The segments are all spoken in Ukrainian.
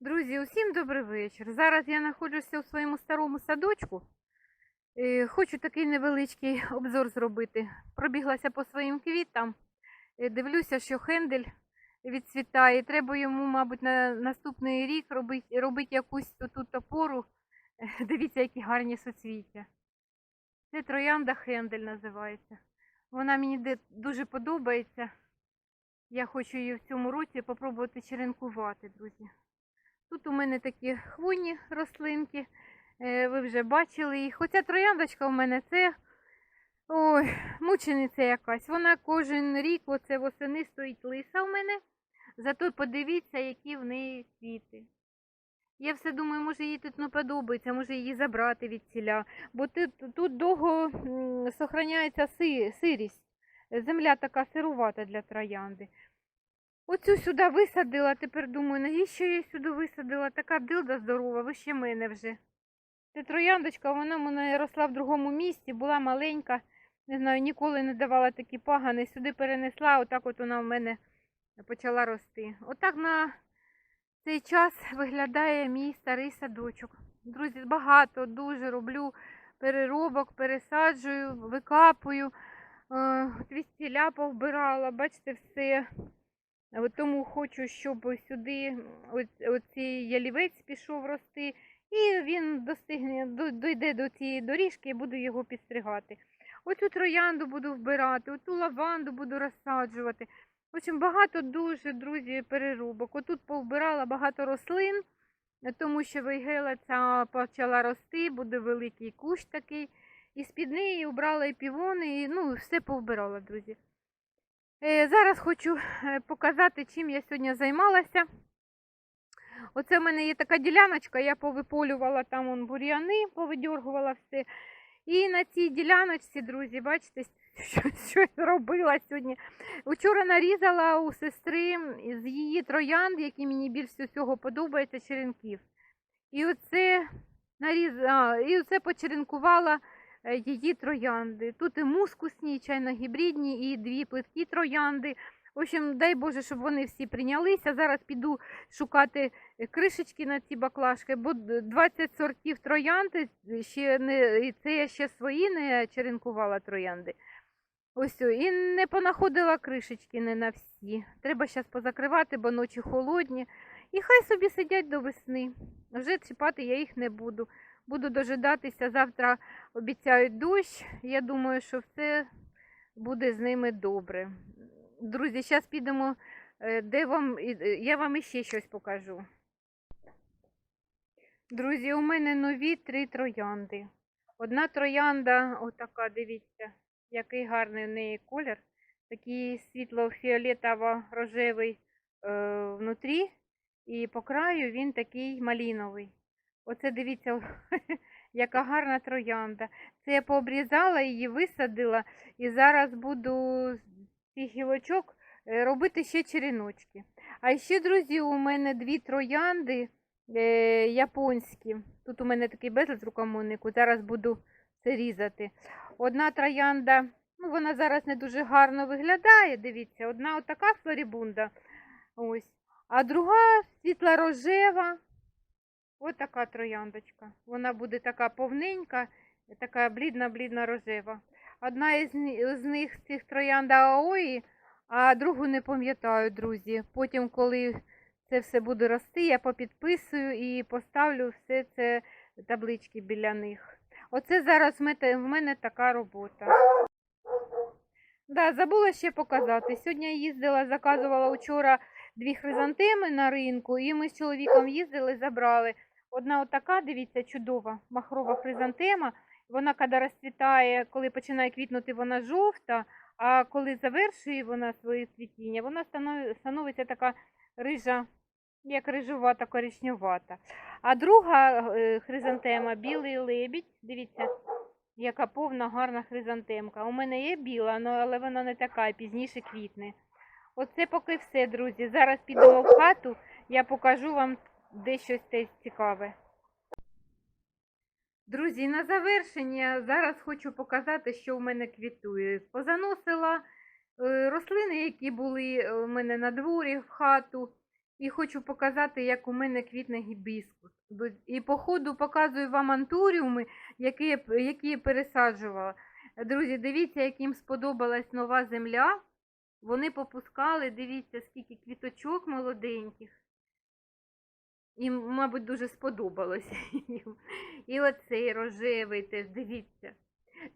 Друзі, усім добрий вечір. Зараз я знаходжуся у своєму старому садочку. Е, Хочу такий невеличкий обзор зробити. Пробіглася по своїм квітам. Е, Дивлюся, що хендель відцвітає. Треба йому, мабуть, на наступний рік робити, робити якусь тут опору. Е, Дивіться, які гарні суцвіття. Це троянда хендель називається. Вона мені дуже подобається. Я хочу її в цьому році попробувати черенкувати, друзі. Тут у мене такі хвойні рослинки, е, ви вже бачили їх. Хоча трояндочка у мене це ой, мучениця якась. Вона кожен рік, оце восени стоїть лиса у мене. Зато подивіться, які в неї квіти. Я все думаю, може їй тут не подобається, може її забрати від ціля. Бо тут, тут довго сохраняється сирість. Земля така сирувата для троянди. Оцю сюди висадила, тепер думаю, навіщо я сюди висадила? Така дилда здорова, вище мене вже. Це трояндочка, вона в мене росла в другому місці, була маленька, не знаю, ніколи не давала такі пагани. Сюди перенесла, отак от вона в мене почала рости. Отак на цей час виглядає мій старий садочок. Друзі, багато дуже роблю переробок, пересаджую, викапую. Е, Твістіля повбирала, бачите, все. От Тому хочу, щоб сюди оцей ялівець пішов рости, і він достигне, до- дойде до цієї доріжки і буду його підстригати. Оцю троянду буду вбирати, оцю лаванду буду розсаджувати. В общем, багато дуже, друзі, переробок. Отут повбирала багато рослин, тому що вейгела ця почала рости, буде великий кущ такий. І з-під неї обрала і півони, і ну, все повбирала, друзі. Е, Зараз хочу е, показати, чим я сьогодні займалася. Оце в мене є така діляночка, я повиполювала там он бур'яни, повидьоргувала все. І на цій діляночці, друзі, бачите, що, що я робила сьогодні. Вчора нарізала у сестри з її троянд, які мені більш всього подобаються, черенків. І оце наріз... а, і оце почеренкувала її троянди. Тут і мускусні, і чайно-гібридні, і дві плиткі троянди. В общем, дай Боже, щоб вони всі прийнялися. Зараз піду шукати е, кришечки на ці баклажки, бо д- 20 сортів троянди, ще не, це я ще свої не черенкувала троянди. Ось, і не понаходила кришечки не на всі. Треба зараз позакривати, бо ночі холодні. І хай собі сидять до весни. Вже чіпати я їх не буду. Буду дожидатися. Завтра обіцяють дощ. Я думаю, що все буде з ними добре. Друзі, зараз підемо, е, де вам, е, я вам іще щось покажу. Друзі, у мене нові три троянди. Одна троянда, отака, дивіться, який гарний в неї колір. Такий світло-фіолетово-рожевий е, внутрі, і по краю він такий маліновий. Оце дивіться, яка гарна троянда. Це я пообрізала її, висадила, і зараз буду з цих гілочок е, робити ще череночки. А ще, друзі, у мене дві троянди е, японські. Тут у мене такий безлад з. Зараз буду це різати. Одна троянда, ну вона зараз не дуже гарно виглядає. Дивіться, одна отака флорібунда. Ось. А друга світла-рожева. Ось така трояндочка. Вона буде така повненька, така блідна-блідна рожева. Одна із, з них з цих троянд Аої, а другу не пам'ятаю, друзі. Потім, коли це все буде рости, я попідписую і поставлю все це таблички біля них. Оце зараз в мене така робота. Да, забула ще показати. Сьогодні я їздила, заказувала вчора дві хризантеми на ринку, і ми з чоловіком їздили, забрали. Одна отака, дивіться, чудова махрова хризантема. Вона, коли розцвітає, коли починає квітнути, вона жовта, а коли завершує вона своє цвітіння, вона становиться така рижа, як рижувата, коричневата. А друга е, хризантема білий лебідь. Дивіться, яка повна гарна хризантемка. У мене є біла, але вона не така, пізніше квітне. Оце поки все, друзі. Зараз підемо в хату, я покажу вам дещо те цікаве. Друзі, на завершення зараз хочу показати, що в мене квітує. Позаносила е, рослини, які були е, у мене на дворі в хату. І хочу показати, як у мене квітне гібіскус. І по ходу показую вам антуріуми, які, які я пересаджувала. Друзі, дивіться, як їм сподобалась нова земля. Вони попускали, дивіться, скільки квіточок молоденьких. Їм, мабуть, дуже сподобалося їм. І оцей рожевий теж, дивіться.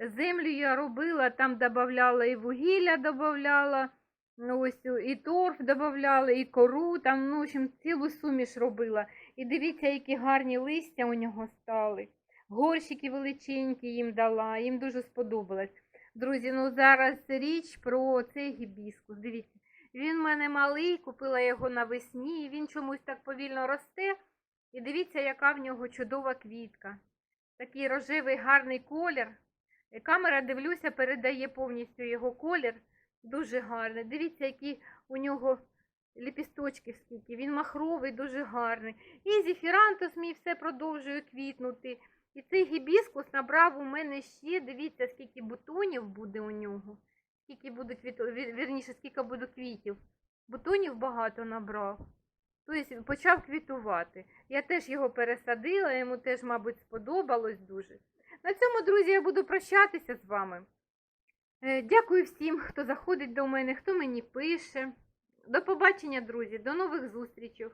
Землю я робила, там додавала і вугілля додавала, ну, ось і торф додавала, і кору, там, ну, в общем, цілу суміш робила. І дивіться, які гарні листя у нього стали. Горщики величенькі їм дала, їм дуже сподобалось. Друзі, ну зараз річ про цей гібіскус. Дивіться, він в мене малий, купила його навесні, і він чомусь так повільно росте. І дивіться, яка в нього чудова квітка. Такий рожевий гарний колір. Е, Камера, дивлюся, передає повністю його колір. Дуже гарний. Дивіться, які у нього ліпісточки скільки. Він махровий, дуже гарний. І зіфірантус мій все продовжує квітнути. І цей гібіскус набрав у мене ще, дивіться, скільки бутонів буде у нього. Скільки буде квіто... вірніше, скільки буде квітів. Бутонів багато набрав. Тобто почав квітувати. Я теж його пересадила, йому теж, мабуть, сподобалось дуже. На цьому, друзі, я буду прощатися з вами. Е, Дякую всім, хто заходить до мене, хто мені пише. До побачення, друзі, до нових зустрічей.